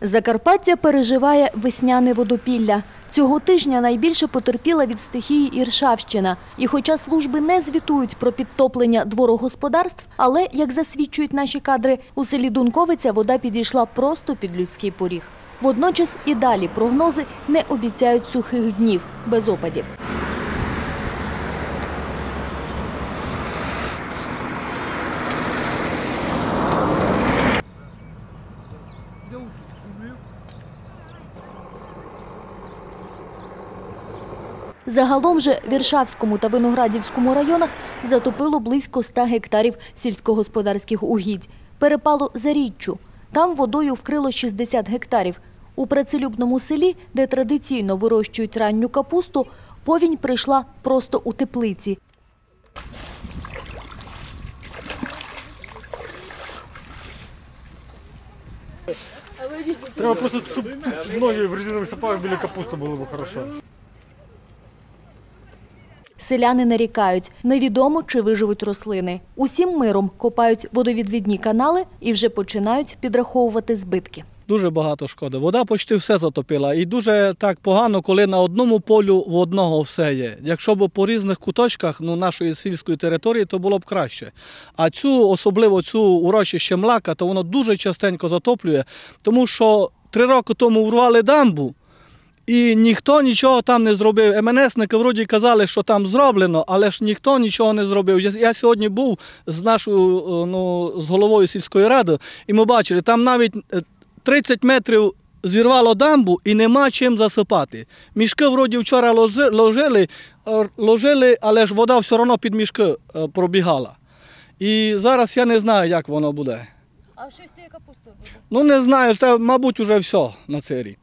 Закарпаття переживає весняне водопілля. Цього тижня найбільше потерпіла від стихії Іршавщина. І хоча служби не звітують про підтоплення дворогосподарств, але, як засвідчують наші кадри, у селі Дунковиця вода підійшла просто під людський поріг. Водночас і далі прогнози не обіцяють сухих днів без опадів. Загалом же в Іршавському та Виноградівському районах затопило близько 100 гектарів сільськогосподарських угідь. Перепало за річчю. Там водою вкрило 60 гектарів. У працелюбному селі, де традиційно вирощують ранню капусту, повінь прийшла просто у теплиці. Треба просто, щоб ноги в резинових сапогах біля капусти було б хорошо. Селяни нарікають, невідомо, чи виживуть рослини. Усім миром копають водовідвідні канали і вже починають підраховувати збитки. Дуже багато шкоди. Вода почти все затопила. І дуже так погано, коли на одному полю в одного все є. Якщо б по різних куточках ну, нашої сільської території, то було б краще. А цю, особливо цю урочище млака, то воно дуже частенько затоплює, тому що три роки тому урвали дамбу. І ніхто нічого там не зробив. МНСники вроді казали, що там зроблено, але ж ніхто нічого не зробив. Я, я сьогодні був з нашою е, ну, з головою сільської ради, і ми бачили, там навіть е, 30 метрів зірвало дамбу і нема чим засипати. Мішки вроді вчора ложили, е, ложили, але ж вода все одно під мішки е, пробігала. І зараз я не знаю, як воно буде. А що з цією капустою буде? Ну не знаю, це, мабуть, вже все на цей рік.